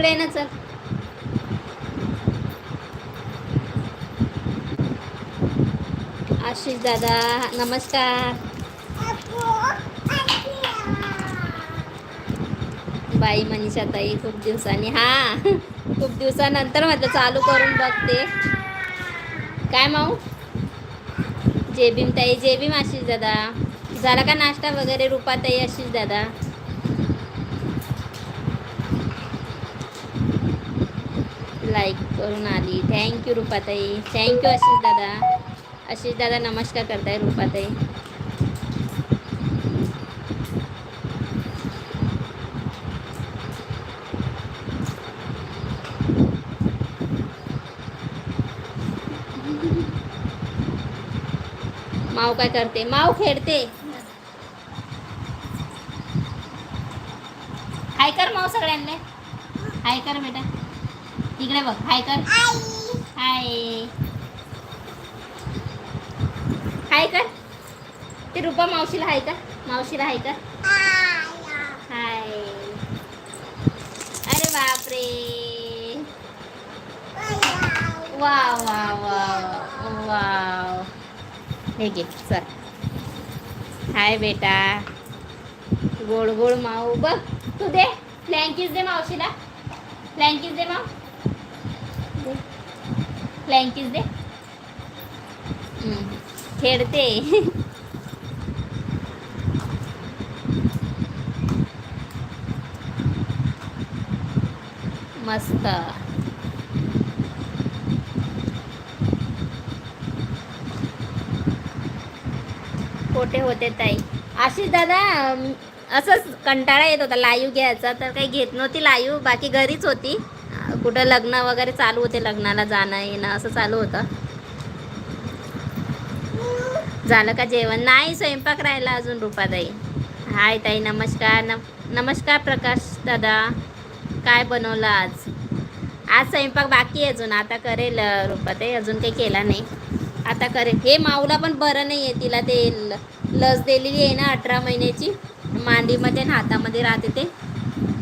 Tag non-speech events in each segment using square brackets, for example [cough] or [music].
इकडे ना चल. आशिष दादा नमस्कार. बाई मनीषा ताई खूप दिवसांनी हा खूप दिवसानंतर म्हटलं चालू करून बघते. काय माऊ? जेबीम ताई जेबीम भीम आशिष दादा. झाला का नाश्ता वगैरे रूपाताई आशिष दादा? लाईक करून आली. थँक्यू रुपाताई. थँक्यू आशिष दादा. आशिष दादा नमस्कार करताय रुपाताई. माव काय करते? माव खेळते. हाय कर माव सगळ्यांना हाय कर बेटा. इकडे बघ. हाय कर. हाय हाय कर. ते रुपा मावशीला हाय कर. मावशीला हाय कर. हाय अरे बापरे. वा वा वा वा हे घे चल. हाय बेटा. गोड गोड माऊ. बघ तू दे. फ्लँकीज दे मावशीला. फ्लँकीज दे माऊ फ्लँकीज दे. हम्म, खेळते. मस्त. कोठे होते ताई. आशिष दादा असंच कंटाळा येत होता लाईव्ह घ्यायचा तर काही घेत नव्हती लाईव्ह बाकी घरीच होती. कुठं लग्न वगैरे चालू होते लग्नाला जाणं येणं असं चालू होतं. झालं का जेवण? नाही स्वयंपाक राहिला अजून रुपाताई. हाय ताई नमस्कार. नम नमस्कार प्रकाश दादा. काय बनवलं आज? आज स्वयंपाक बाकी आहे अजून. आता करेल रुपाताई. अजून काही केला नाही. आता करेल. हे माऊला पण बरं नाही आहे. तिला ते ल- लस दिलेली आहे ना अठरा महिन्याची. मांडीमध्ये आणि हातामध्ये राहते ते.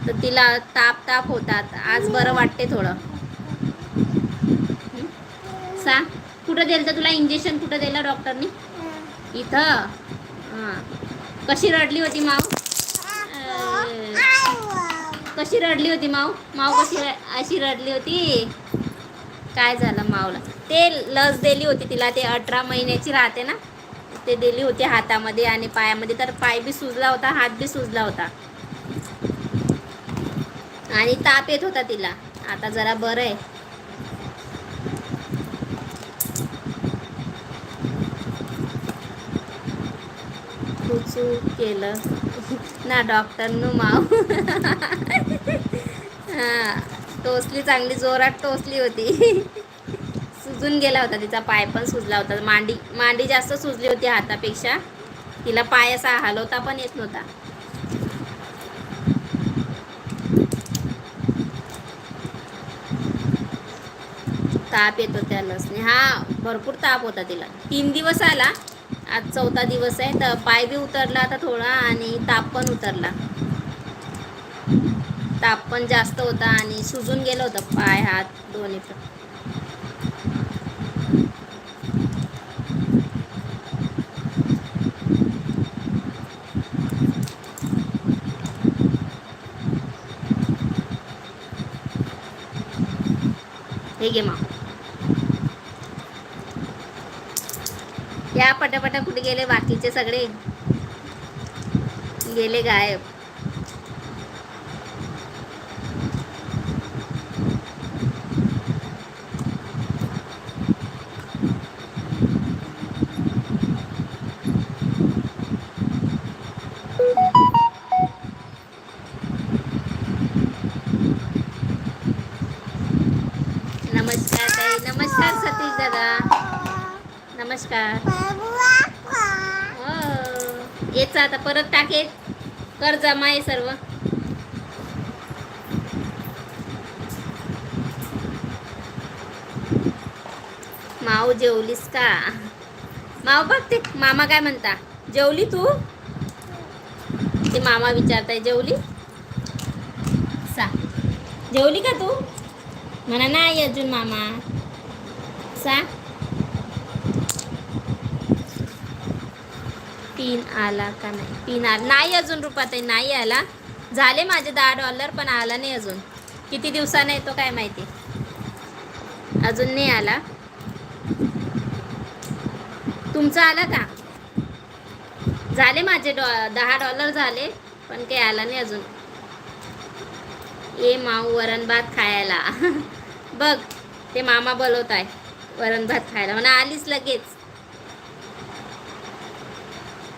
तर तिला ताप ताप होतात. आज बरं वाटते थोडं. सांग कुठं दिलं तर तुला इंजेक्शन कुठं दिलं डॉक्टरनी इथं? हां. कशी रडली होती माऊ? कशी रडली होती माऊ? माऊ कशी अशी रडली होती? काय झालं माऊला? ते लस दिली होती तिला ते अठरा महिन्याची राहते ना? ते दिली होती हातामध्ये आणि पायामध्ये तर पाय बी सुजला होता हात बी सुजला होता. आणि ताप येत होता तिला. आता जरा बरं आहे. कुचू केलं. ना डॉक्टरनं माव हां टोचली चांगली जोरात टोचली होती. सुजून गेला होता तिचा पाय पण सुजला होता. मांडी मांडी जास्त सुजली होती हातापेक्षा. तिला पाय असा हलवता पण येत नव्हता. ताप येतो त्या लसने हा भरपूर ताप होता तिला. तीन दिवस आला. आज चौथा दिवस आहे. तर पाय बी उतरला आता थोडा आणि ताप पण उतरला. ताप पण जास्त होता आणि सुजून गेलं होतं पाय हात दोन्ही पण. हे घे मग या पटापटा कुठे गेले? बाकीचे सगळे? गेले गायब. नमस्कार ताई. नमस्कार सतीश दादा. नमस्कार. कसं आता परत टाके कर जमा आहे सर्व. माऊ जेवलीस का? माऊ बघते मामा काय म्हणता. जेवली तू? ते मामा विचारताय जेवली? सा. जेवली का तू? म्हणा नाही अजून मामा. सा. पिन आला का नाही? पिन आला. नाही अजून रुपाताई नाही आला. झाले माझे दहा डॉलर पण आला नाही अजून. किती दिवसाने येतो काय माहिती? अजून नाही आला. तुमचा आला का? झाले माझे डॉ दहा डॉलर झाले पण काही आला नाही अजून. ये माऊ वरण भात खायला. [laughs] बघ ते मामा बोलवत आहे वरण भात खायला. म्हणा आलीच लगेच.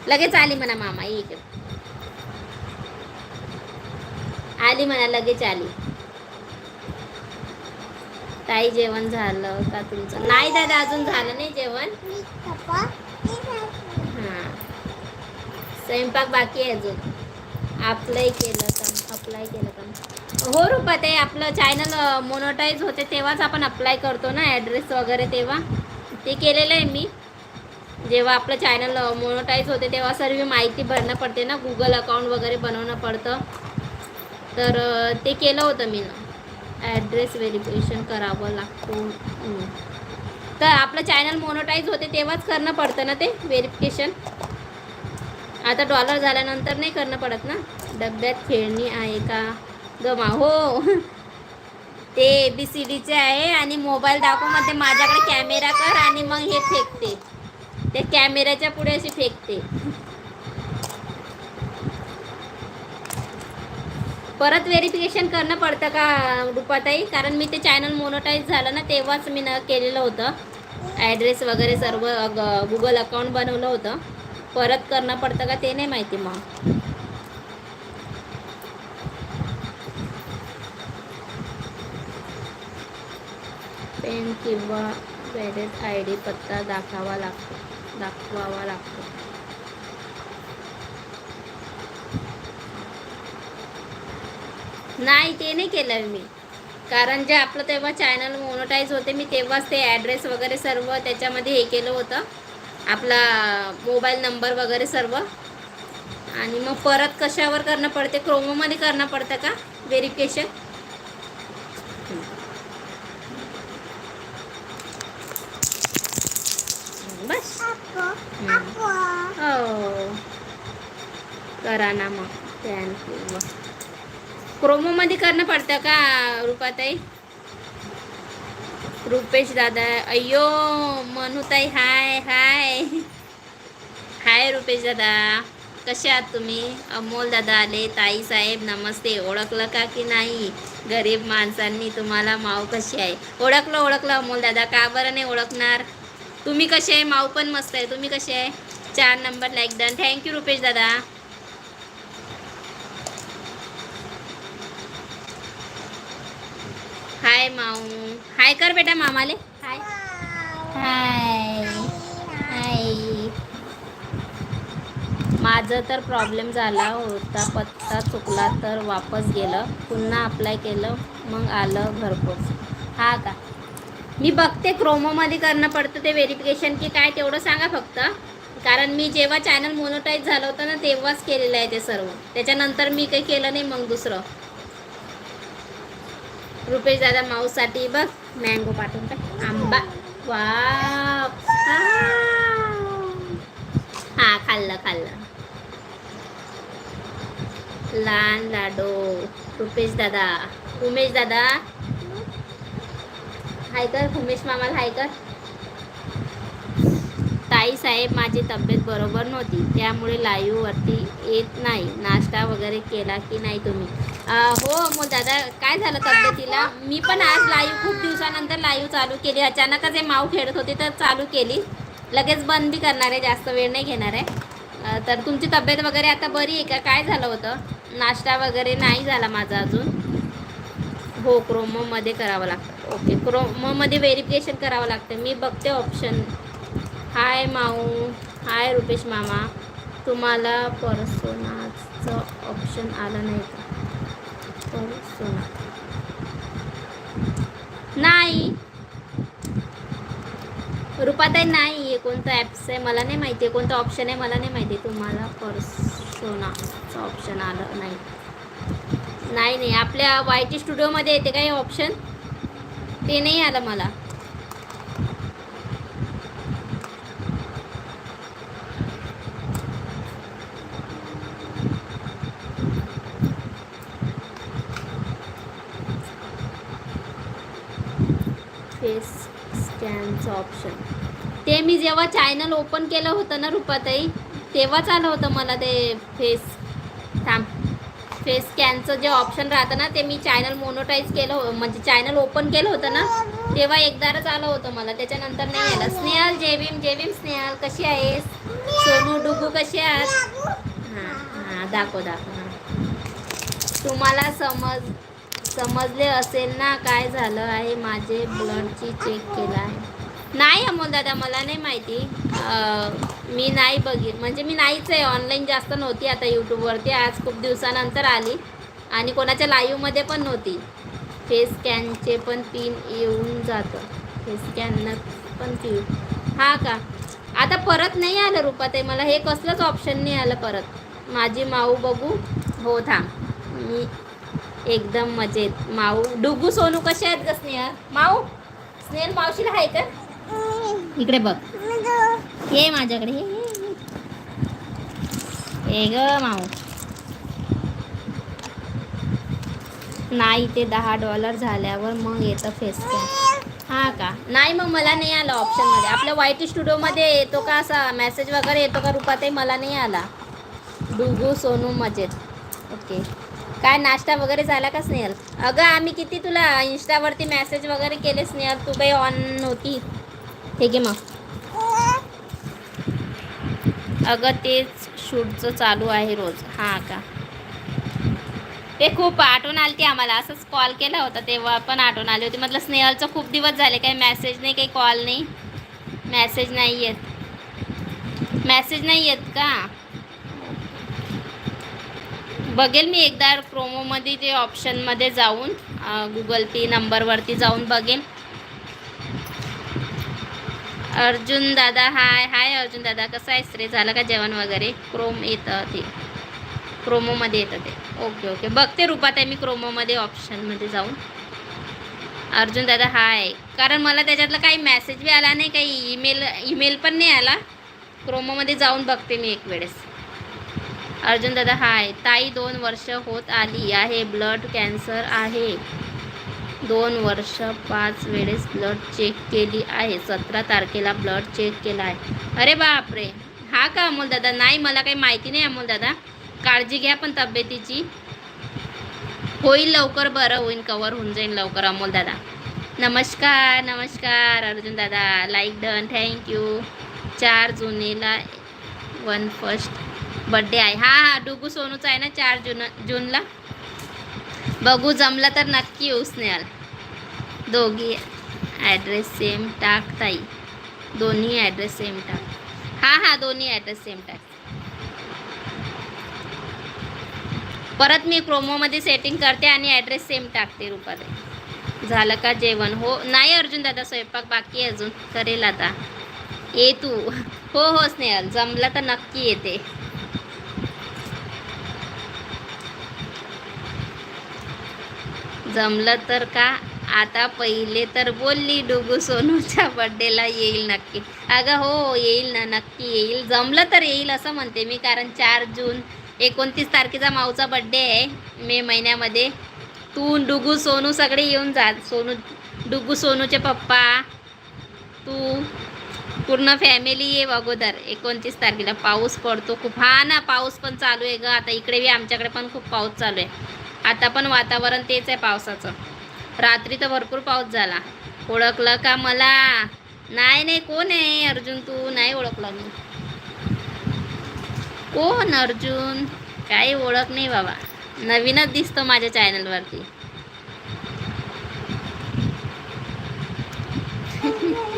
लगेच आली म्हणा मामा ये इकडे. आली म्हणा लगेच आली. ताई जेवण झालं का तुमचं? नाही दादा अजून झालं नाही जेवण. हां. स्वयंपाक बाकी आहे अजून. अप्लाय केलं का अप्लाय केलं का हो रुपा ते आपलं चॅनल मोनोटाईज होते तेव्हाच आपण अप्लाय करतो ना ॲड्रेस वगैरे तेव्हा. ते केलेलं आहे मी. जेव्हा आपलं चॅनल मोनोटाईज होते तेव्हा सर्व माहिती भरणं पडते ना. गुगल अकाउंट वगैरे बनवणं पडतं. तर ते केलं होतं मी. ॲड्रेस व्हेरिफिकेशन करावं लागतो. तर आपलं चॅनल मोनोटाईज होते तेव्हाच करणं पडतं ना ते व्हेरिफिकेशन आता डॉलर झाल्यानंतर नाही करणं पडत ना? डब्यात खेळणी आहे का? गमा हो. [laughs] ते ए बी सी डीचे आहे आणि मोबाईल दाखवमध्ये माझ्याकडे कॅमेरा कर आणि मग हे फेकते. ते कॅमेऱ्याच्या पुढे अशी फेकते. परत व्हेरिफिकेशन करणं पडतं का रुपाताई? कारण मी ते चॅनल मोनोटाईज झालं ना तेव्हाच मी न केलेलं होतं. ॲड्रेस वगैरे सर्व गुगल अकाउंट बनवलं होतं. परत करणं पडतं का ते नाही माहिती मग. पेन किंवा व्हॅलिड आय डी पत्ता दाखवा लागतो. दाखवावा लागतो. नाही ते नाही केलं मी. कारण जे आपलं तेव्हा चॅनल मोनोटाईज होते मी तेव्हाच ते ॲड्रेस वगैरे सर्व त्याच्यामध्ये हे केलं होतं. आपला मोबाईल नंबर वगैरे सर्व. आणि मग परत कशावर करणं पडते? क्रोमोमध्ये करणं पडतं का? व्हेरिफिकेशन बस. हो करा ना मग. थँक्यू क्रोमोमध्ये करणं पडतं का रुपाताई? रुपेश दादा अय्यो मनुताई हाय हाय. हाय रुपेश दादा. कसे आहात तुम्ही? अमोल दादा आले. ताई साहेब नमस्ते. ओळखलं का की नाही? गरीब माणसांनी तुम्हाला माव कशी आहे? ओळखलं ओळखलं अमोल दादा. का बरं नाही ओळखणार? तुम्ही कसे आहे? माऊ पण मस्त आहे. तुम्ही कसे आहे? चार number like done thank you Rupesh दादा. हाय माऊ. हाय कर बेटा मामाले. हाय हाय हाय माझं तर प्रॉब्लेम झाला. होता पत्ता चुकला तर वापस गेलं. पुन्हा अप्लाय केलं. मग आलं घरपोच. हा का? मी बघते क्रोमोमध्ये करणं पडतं ते व्हेरिफिकेशन की काय तेवढं सांगा फक्त. कारण मी जेव्हा चॅनल मोनोटाईज झालं होतं ना तेव्हाच केलेलं आहे ते सर्व. त्याच्यानंतर मी काही केलं नाही मग दुसरं. रुपेश दादा माऊसाठी बघ मँगो पाठवून टाक. आंबा. वा हा खाल्लं खाल्लं. लहान लाडो. रुपेश दादा. उमेश दादा. हाय कर भूमेश मामाला हाय कर ताई साहेब माझी तब्येत बरोबर नव्हती त्यामुळे लाईव्हवरती येत नाही. नाश्ता वगैरे केला की नाही तुम्ही? हो मग दादा काय झालं तब्येतीला? मी पण आज लाईव्ह खूप दिवसानंतर लाईव्ह चालू केली. अचानकच हे माऊ खेळत होते तर चालू केली. लगेच बंद बी करणार आहे जास्त वेळ नाही घेणार आहे. तर तुमची तब्येत वगैरे आता बरी आहे का? काय झालं होतं? नाश्ता वगैरे नाही झाला माझा अजून. हो क्रोमोमध्ये करावं लागतं. ओके क्रोमोमध्ये व्हेरिफिकेशन करावं लागतं. मी बघते ऑप्शन हाय माऊ. हाय रुपेश मामा. तुम्हाला पर्सोनाचं ऑप्शन आलं नाही का? परसोना नाही. रुपाताई नाही. आहे कोणतं ॲप्स आहे? मला नाही माहिती. आहे कोणतं ऑप्शन आहे? मला नाही माहिती. तुम्हाला पर्सोनाचं ऑप्शन आलं नाही. नाही नाही. आपल्या वाय टी स्टुडिओमध्ये येते का हे ऑप्शन ते नाही आलं मला. फेस स्कॅनचं ऑप्शन ते मी जेव्हा चॅनल ओपन केलं होतं ना रुपाताई तेव्हाच आलं होतं मला ते फेस फेस स्कॅनचं जे ऑप्शन राहतं ना ते मी चॅनल मोनोटाईज केलं हो म्हणजे चॅनल ओपन केलं होतं ना तेव्हा एकदारच आलं होतं मला. त्याच्यानंतर नाही आलं. स्नेहल जेवीम जेवीम स्नेहल कशी आहेस? सोनू डुगू कशी आहात? हां हां दाखव दाखव हां. तुम्हाला समज समजले असेल ना काय झालं आहे? माझे ब्लडची चेक केला आहे. नाही अमोल दादा मला नाही माहिती. मी नाही बघील म्हणजे मी नाहीच आहे ऑनलाईन जास्त नव्हती आता यूट्यूबवरती आज खूप दिवसानंतर आली. आणि कोणाच्या लाईव्हमध्ये पण नव्हती. फेस स्कॅनचे पण पिन येऊन जातं. फेस स्कॅननं पण पिन हा का? आता परत नाही आलं रुपाताई मला हे कसलंच ऑप्शन नाही आलं परत. माझी माऊ बघू. हो थांब. मी एकदम मजेत. माऊ डुगू सोनू कशा आहेत ग स्नेहल? माऊ स्नेहल मावशीला आहे का? इकडे बघ. ये माझ्याकडे. ये ग माऊ नाही ते दहा डॉलर झाल्यावर मग येतं फेस हा का? नाही मग मला नाही आलं ऑप्शनमध्ये आपल्या वाय टी स्टुडिओमध्ये येतो का असा मेसेज वगैरे येतो का रुपाताई? मला नाही आला. डुगू सोनू मजेत. ओके. काय नाश्ता वगैरे झाला का स्नेहल? अगं आम्ही किती तुला इंस्टावरती मेसेज वगैरे केले स्नेहल? तू काही ऑन नव्हती ठीक आहे मग. अगं तेच शूटचं चालू आहे रोज. हां का? ते खूप आठवण आली ती आम्हाला. असंच कॉल केला होता तेव्हा पण आठवण आली होती. म्हटलं स्नेहलचं खूप दिवस झाले. काही मेसेज नाही काही कॉल नाही. मेसेज नाही येत. मॅसेज नाही येत का? बघेल मी एकदा प्रोमोमध्ये ते ऑप्शनमध्ये जाऊन गुगल पे नंबरवरती जाऊन बघेल. अर्जुन दादा हाय हाय अर्जुन दादा कसं आहेस रे? झालं का जेवण वगैरे? क्रोम येतं ते. क्रोमोमध्ये येतं ते. ओके ओके बघते रूपात आहे मी क्रोमोमध्ये ऑप्शनमध्ये जाऊन. अर्जुन दादा हाय. कारण मला त्याच्यातलं काही मेसेज बी आला नाही काही ईमेल ईमेल पण नाही आला. क्रोमोमध्ये जाऊन बघते मी एक वेळेस. अर्जुन दादा हाय. ताई दोन वर्ष होत आली. आहे ब्लड कॅन्सर आहे. दोन वर्ष पाच वेळेस ब्लड चेक केली आहे. सतरा तारखेला ब्लड चेक केला आहे. अरे बापरे! हा का अमोल दादा? नाही मला काही माहिती नाही अमोल दादा. काळजी घ्या पण तब्येतीची. होईल लवकर बरं होईल कवर होऊन जाईल लवकर अमोल दादा. नमस्कार नमस्कार अर्जुन दादा. लाईक डन थँक्यू चार जुनेला वन फर्स्ट बड्डे आहे. हा हा डुगू सोनूचा आहे ना चार जून जूनला? बघू जमलं तर नक्की येऊ न्याल दोघी ॲड्रेस सेम टाक ताई. दोन्ही ॲड्रेस सेम टाक. हां हां दोन्ही ॲड्रेस सेम टाक. परत मी क्रोमोमध्ये सेटिंग करते आणि ॲड्रेस सेम टाकते रुपाताई. झालं का जेवण? हो नाही अर्जुन दादा स्वयंपाक बाकी अजून. करेल आता. ये तू. हो हो स्नेहल. जमलं तर नक्की येते. जमलं तर का? आता पहिले तर बोलली डुगू सोनूच्या बड्डेला येईल नक्की. अगं हो येईल ना नक्की येईल. जमलं तर येईल असं म्हणते मी कारण चार जून एकोणतीस तारखेचा माऊचा बड्डे आहे मे महिन्यामध्ये. तू डुगू सोनू सगळे येऊन जा सोनू डुगू सोनूचे पप्पा तू पूर्ण फॅमिली ये अगोदर. एकोणतीस तारखेला पाऊस पडतो खूप. हा ना पाऊस पण चालू आहे ग. आता इकडे बी आमच्याकडे पण खूप पाऊस चालू आहे. आता पण वातावरण तेच आहे पावसाचं. रात्री तर भरपूर पाऊस झाला. ओळखलं का मला? नाही नाही कोण आहे अर्जुन तू? नाही ओळखलं मी. कोण अर्जुन? काही ओळख नाही बाबा. नवीनच दिसतो माझ्या चॅनलवरती. [laughs]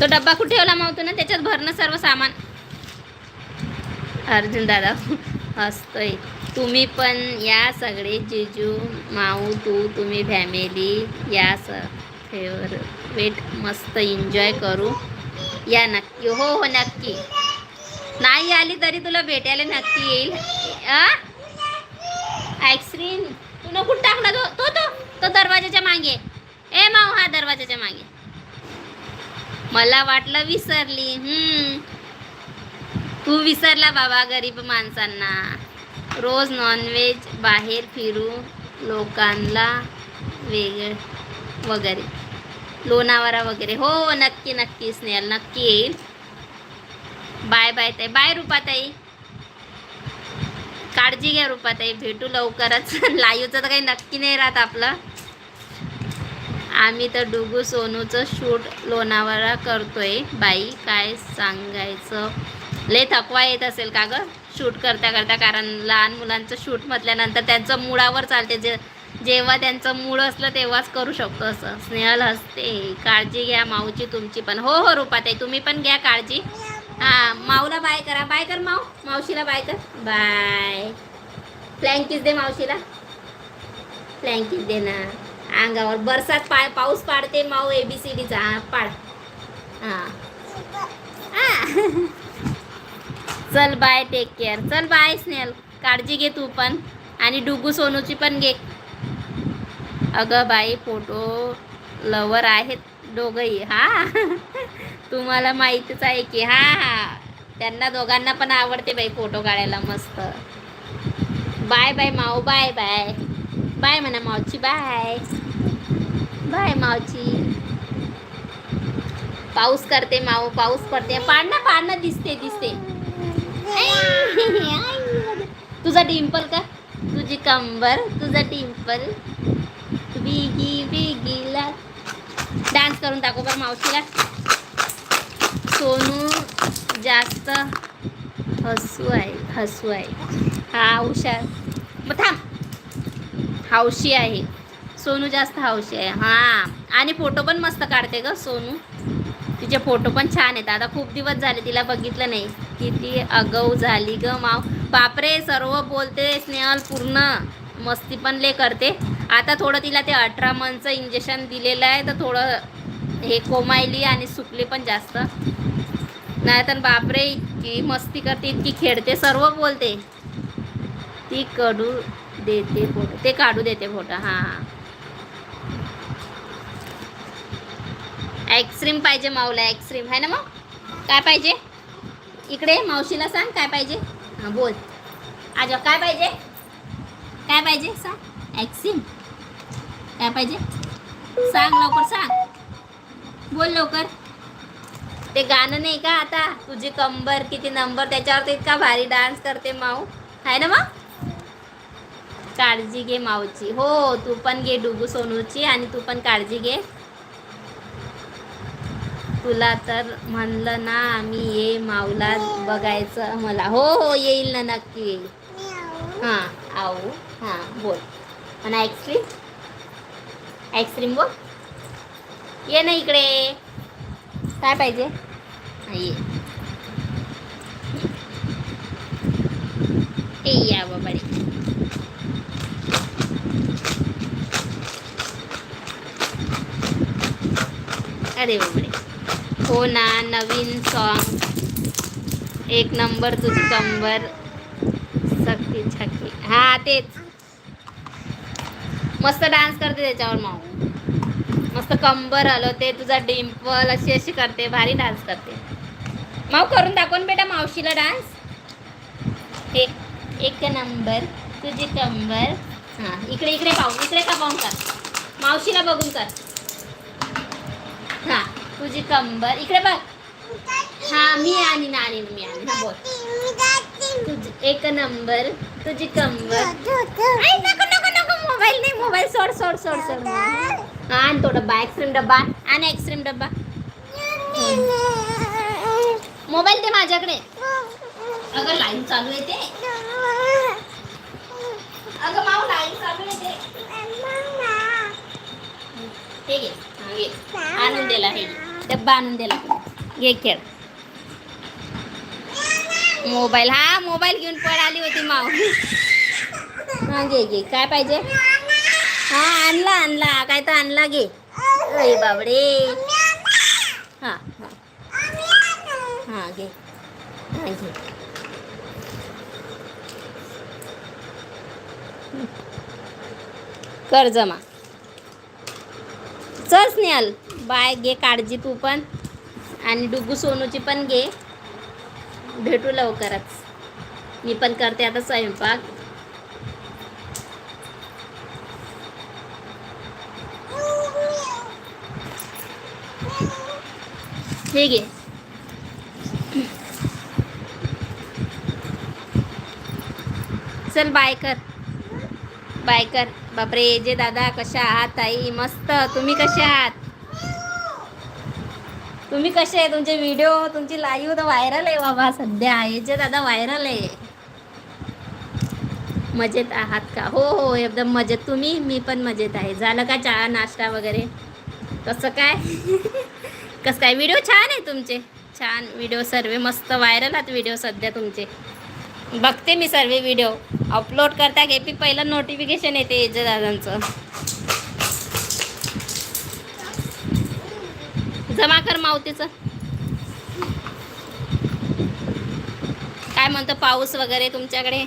तो डब्बा कुठे ठेवला मावतो ना? त्याच्यात भरणं सर्व सामान. अर्जुन दादा असतोय तुम्ही पण या सगळे जिजू माऊ तू तुम्ही फॅमिली या स फेवरेट मस्त एन्जॉय करू. या नक्की हो हो नक्की. नाही आली तरी तुला भेटायला नक्की येईल. आईस्क्रीम तू न कुठं टाकला तो तो तो दरवाजाच्या मागे. ए माऊ हा दरवाजाच्या मागे. मला वाटलं विसरली. हम्म. तू विसरला बाबा गरीब माणसांना. रोज नॉनव्हेज बाहेर फिरू लोकांना वेगळ वगैरे. लोणावळा वगैरे. हो नक्की नक्की स्नेहल नक्की येईल. बाय बाय ताई. बाय रुपाताई. काळजी घ्या रुपाताई. भेटू लवकरच. [laughs] लाईवचं तर काही नक्की नाही राहत आपलं. आम्ही तर डुगू सोनूचं शूट लोणावळा करतोय. बाई काय सांगायचं? लय थकवा येत असेल का गं? शूट करता करता कारण लहान मुलांचं शूट म्हटल्यानंतर त्यांचं मुळावर चालते. जे जेव्हा त्यांचं मूळ असलं तेव्हाच करू शकतो असं. स्नेहल हसते. काळजी घ्या माऊची तुमची पण. हो हो रुपाताई तुम्ही पण घ्या काळजी. हां माऊला बाय करा. बाय कर माऊ. मावशीला बाय कर. बाय. फ्लँकीच दे मावशीला. फ्लँकीस दे ना. अंगावर. बरसात पाय पाऊस पाडते माऊ ए बी सी डीचा हा पाड. हां. चल बाय टेक केअर चल बाय स्नेल काळजी घे तू पण. आणि डुगू सोनूची पण घे. अगं बाई फोटो लवर आहेत दोघंही. हा. तुम्हाला माहितीच आहे की हा हा. त्यांना दोघांना पण आवडते बाई फोटो काढायला मस्त. Bye bye Mau. Bye bye bye म्हणा मावची बाय बाय मावची पाऊस करते माऊ पाऊस पडते पाडणं पाडणं दिसते दिसते तुझा डिंपल का? तुझी कंबर तुझा डिंपल बिगी बिगीला डान्स करून टाकू बरं मावशीला. सोनू जास्त हसू आहे हसू आहे. हा हुशार. मग थांब. हौशी आहे. सोनू जास्त हौशी आहे. हां. आणि फोटो पण मस्त काढते ग सोनू. तिचे फोटो पण छान आहेत. आता खूप दिवस झाले तिला बघितलं नाही. किती अगाऊ झाली ग माव. बापरे सर्व बोलते स्नेहल पूर्ण. मस्ती पण ले करते. आता थोडं तिला ते अठरा मंथचं इंजेक्शन दिलेलं आहे तर थोडं हे कोमायली आणि सुकली पण जास्त. नाही तर बापरे इतकी मस्ती करते इतकी खेळते सर्व बोलते. ती कडू देते फोटो. ते काढू देते फोटो. हां आईस्क्रीम पाहिजे माऊला आईस्क्रीम आहे ना मग? काय पाहिजे? इकडे मावशीला सांग काय पाहिजे. हां बोल. आजा काय पाहिजे? काय पाहिजे? सांग. आईस्क्रीम काय पाहिजे? सांग लवकर सांग. बोल लवकर. ते गाणं नाही का आता? तुझी कंबर किती नंबर त्याच्यावर इतका भारी डान्स करते माऊ. आहे ना मग? काळजी घे माऊची. हो तू पण घे डुगू सोनूची आणि तू पण काळजी घे. तुला तर म्हणलं ना आम्ही ये माऊला बघायचं मला. हो हो येईल ना नक्की येईल. हां आऊ. हां बोल. आणि आईस्क्रीम आईस्क्रीम बोल. ये ना इकडे. काय पाहिजे? ये. या बाबाडे अरे बाबरे हो ना नवीन सॉन्ग एक नंबर तुझ कंबर सक्ती छक्की हा तेच. मस्त डान्स करते त्याच्यावर माऊ. मस्त कंबर आलं ते तुझा डिम्पल अशी अशी करते भारी डान्स करते. माऊ करून दाखवून बेटा मावशीला डान्स एक एक नंबर तुझी कंबर हां इकडे इकडे पाहून इकडे का पाहून कर. मावशीला बघून कर. तुझी कंबर. इकडे बघ. हां मी आणि नाणी मी आणि हा बोल. तुझी एक नंबर. तुझी कंबर. नको नको नको मोबाईल नाही मोबाईल सोड सोड सोड सोड. हा आणि तो डब्बा आईस्क्रीम डब्बा आणि एक्सक्रीम डब्बा. मोबाईल दे माझ्याकडे. अगं लाईन चालू आहे ते. अगं माऊ लाईन चालू आहे ते. हे घे आणून दिला हे डब्बा आणून दिला. घे खेळ. मोबाईल हा मोबाईल घेऊन पळाली होती माव हा घे घे. काय पाहिजे? हा आणला आणला. काय तर आणला घे. अरे बाबडे हा हा. हा घे. हा घे. कर जमा. चल स्नेहल. बाय घे काळजी तू पण. आणि डुगू सोनूची पण घे. भेटू लवकरच. मी पण करते आता स्वयंपाक. हे घे. चल बाय कर. बाय कर. बापरे जे दादा कशा आहात ताई? मस्त. तुम्ही कसे आहात? तुम्ही कसे आहे तुमचे व्हिडिओ तुमची लाईव्ह तर व्हायरल आहे बाबा सध्या. आहे जे दादा व्हायरल आहे. मजेत आहात का? हो हो एकदम मजेत. तुम्ही? मी पण मजेत आहे. झालं का चहा नाश्ता वगैरे? कसं काय? कसं काय? व्हिडिओ छान आहे तुमचे. छान व्हिडिओ सर्व मस्त व्हायरल आहात व्हिडिओ सध्या तुमचे. बघते मी सर्व व्हिडिओ अपलोड करता की पहिलं नोटिफिकेशन येते एजे दादांचं. जमा कर मावतीचं. काय म्हणतो पाऊस वगैरे तुमच्याकडे?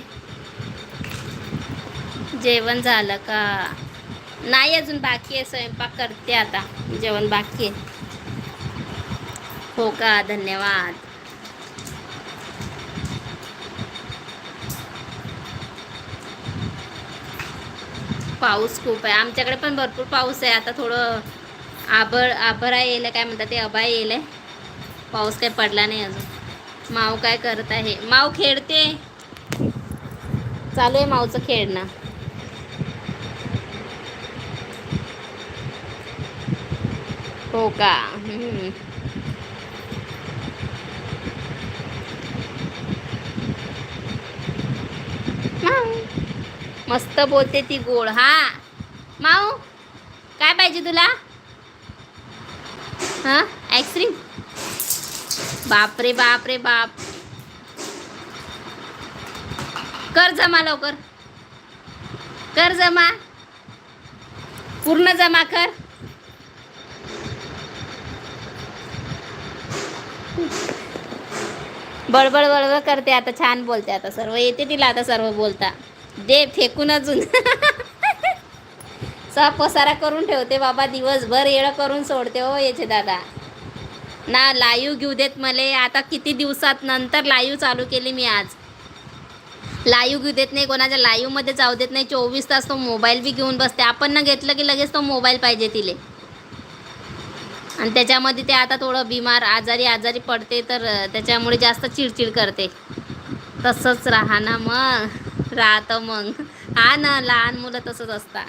जेवण झालं का? नाही अजून बाकी आहे स्वयंपाक करते आता. जेवण बाकी आहे. हो का? धन्यवाद. पाऊस खूप आहे. आमच्याकडे पण भरपूर पाऊस आहे. आता थोडं आभळ आभरा येईल काय म्हणतात ते अभाय येईल पाऊस काय पडला नाही अजून. माव काय करत आहे? माव खेळते. चालू आहे मावचं खेळणं. हो का? हम्म. मस्त बोलते ती गोड. हा. माऊ काय पाहिजे तुला? हा? आईस्क्रीम बापरे बाप रे बाप. कर जमा लवकर. कर जमा. पूर्ण जमा कर. बडबड बडबड करते आता छान बोलते आता सर्व. येते तिला आता सर्व बोलता. दे फेकून अजून. [laughs] सा पसारा करून ठेवते बाबा दिवसभर येळं करून सोडते हो याचे दादा. ना लाईव्ह घेऊ देत मले आता किती दिवसात नंतर लाईव चालू केली मी आज. लाईव्ह घेऊ देत नाही कोणाच्या लाईव्हमध्ये जाऊ देत नाही चोवीस तास तो मोबाईल बी घेऊन बसते. आपण ना घेतलं की लगेच तो मोबाईल पाहिजे तिले. आणि त्याच्यामध्ये ते आता थोडं बिमार आजारी आजारी पडते तर त्याच्यामुळे जास्त चिडचिड करते. तसंच राहा ना मग. राहतं मग. हा ना लहान मुलं तसंच असतात.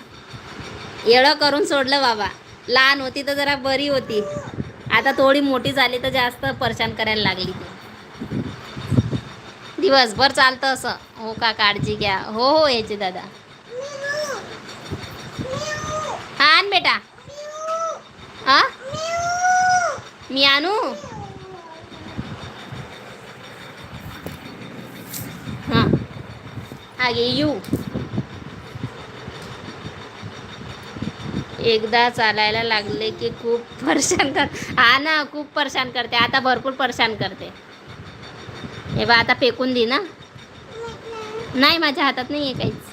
एवढं करून सोडलं बाबा. लहान होती तर जरा बरी होती. आता थोडी मोठी झाली तर जास्त परेशान करायला लागली ती. दिवसभर चालतं असं. हो का काळजी घ्या. हो हो याचे दादा. हा आण बेटा. हा? मी आणू? हां. हा आगे यू एकदा चालायला लागले की खूप परेशान कर हा ना खूप परेशान करते. आता भरपूर परेशान करते. हे बा आता फेकून दे ना. नाही माझ्या हातात नाही आहे काहीच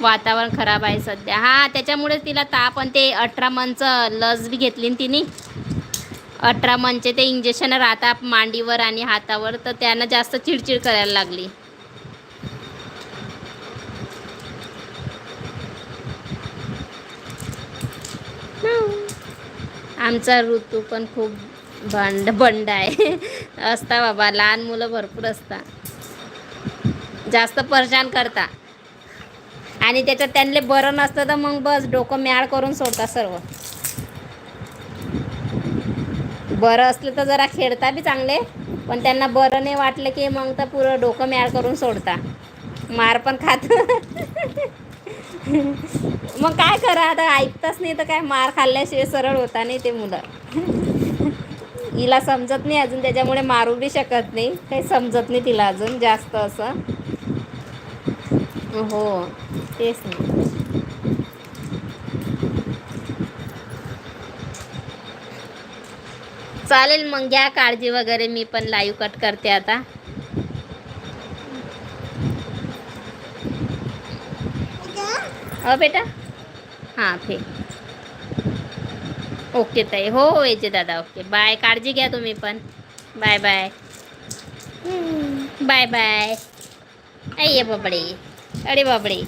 वातावरण खराब आहे सध्या. हा त्याच्यामुळेच तिला ताप आणि ते अठरा मनचं लस बी घेतली ना तिने. अठरा मनचे ते इंजेक्शन राहतात मांडीवर आणि हातावर तर त्यांना जास्त चिडचिड करायला लागली. आमचा ऋतू पण खूप बंड बंड आहे. [laughs] असता बाबा लहान मुलं भरपूर असता. जास्त परेशान करता. आणि त्याच्यात त्यांना बरं नसतं तर मग बस डोकं म्याळ करून सोडतात सर्व. बरं असलं तर जरा खेळता बी चांगले पण त्यांना बरं नाही वाटलं की मग तर पुरं डोकं म्याळ करून सोडता. मार पण खात. [laughs] मग काय करा आता ऐकताच नाही तर काय मार खाल्ल्याशिवाय सरळ होता नाही ते मुलं. हिला समजत नाही अजून त्याच्यामुळे मारू बी शकत नाही. काही समजत नाही तिला अजून जास्त असं. हो तेच नाही चालेल मग घ्या काळजी वगैरे मी पण लाईव्ह कट करते आता. अ बेटा? हां फे ओके ताई. हो हो यायचे दादा. ओके. बाय. काळजी घ्या तुम्ही पण. Bye bye. Bye bye. अये बाबडे. अरे बाबडे.